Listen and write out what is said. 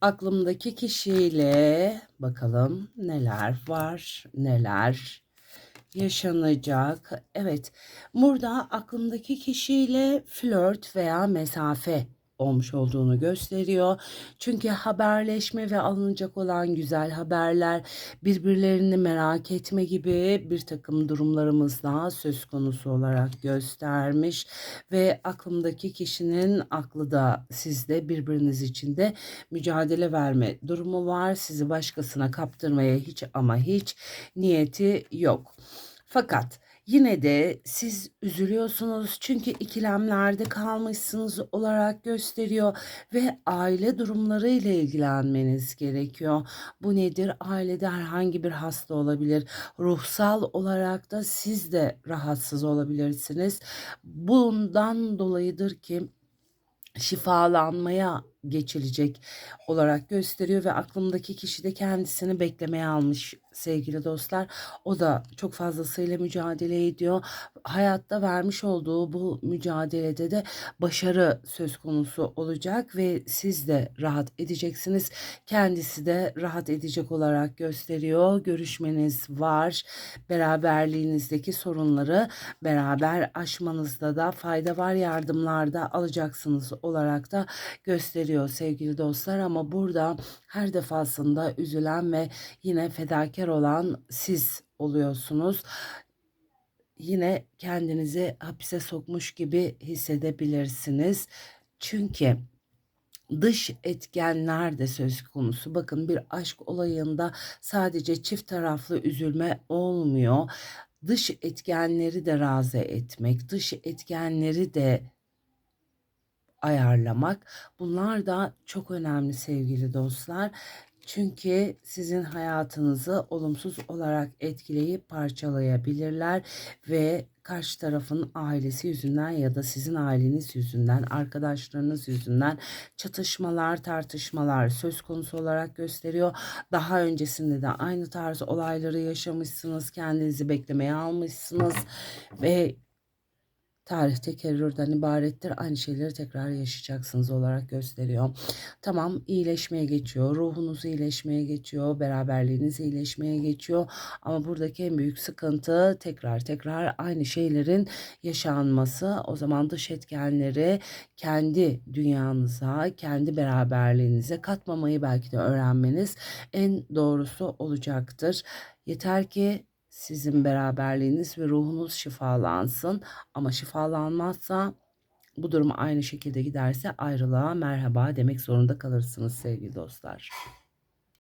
aklımdaki kişiyle bakalım neler var, neler yaşanacak. Evet, burada aklımdaki kişiyle flört veya mesafe olmuş olduğunu gösteriyor. Çünkü haberleşme ve alınacak olan güzel haberler, birbirlerini merak etme gibi bir takım durumlarımız daha söz konusu olarak göstermiş ve aklımdaki kişinin aklı da sizde birbiriniz için de mücadele verme durumu var. Sizi başkasına kaptırmaya hiç ama hiç niyeti yok. Fakat yine de siz üzülüyorsunuz çünkü ikilemlerde kalmışsınız olarak gösteriyor ve aile durumları ile ilgilenmeniz gerekiyor. Bu nedir? Ailede herhangi bir hasta olabilir. Ruhsal olarak da siz de rahatsız olabilirsiniz. Bundan dolayıdır ki şifalanmaya geçilecek olarak gösteriyor ve aklımdaki kişi de kendisini beklemeye almış sevgili dostlar. O da çok fazlasıyla mücadele ediyor. Hayatta vermiş olduğu bu mücadelede de başarı söz konusu olacak ve siz de rahat edeceksiniz. Kendisi de rahat edecek olarak gösteriyor. Görüşmeniz var. Beraberliğinizdeki sorunları beraber aşmanızda da fayda var. Yardımlarda alacaksınız olarak da gösteriyor sevgili dostlar ama burada her defasında üzülen ve yine fedakar olan siz oluyorsunuz. Yine kendinizi hapise sokmuş gibi hissedebilirsiniz. Çünkü dış etkenler de söz konusu. Bakın bir aşk olayında sadece çift taraflı üzülme olmuyor. Dış etkenleri de razı etmek, dış etkenleri de ayarlamak. Bunlar da çok önemli sevgili dostlar. Çünkü sizin hayatınızı olumsuz olarak etkileyip parçalayabilirler ve karşı tarafın ailesi yüzünden ya da sizin aileniz yüzünden, arkadaşlarınız yüzünden çatışmalar, tartışmalar söz konusu olarak gösteriyor. Daha öncesinde de aynı tarz olayları yaşamışsınız, kendinizi beklemeye almışsınız ve Tarih tekerrürden ibarettir. Aynı şeyleri tekrar yaşayacaksınız olarak gösteriyor. Tamam iyileşmeye geçiyor. Ruhunuz iyileşmeye geçiyor. Beraberliğiniz iyileşmeye geçiyor. Ama buradaki en büyük sıkıntı tekrar tekrar aynı şeylerin yaşanması. O zaman dış etkenleri kendi dünyanıza, kendi beraberliğinize katmamayı belki de öğrenmeniz en doğrusu olacaktır. Yeter ki sizin beraberliğiniz ve ruhunuz şifalansın. Ama şifalanmazsa bu durum aynı şekilde giderse ayrılığa merhaba demek zorunda kalırsınız sevgili dostlar.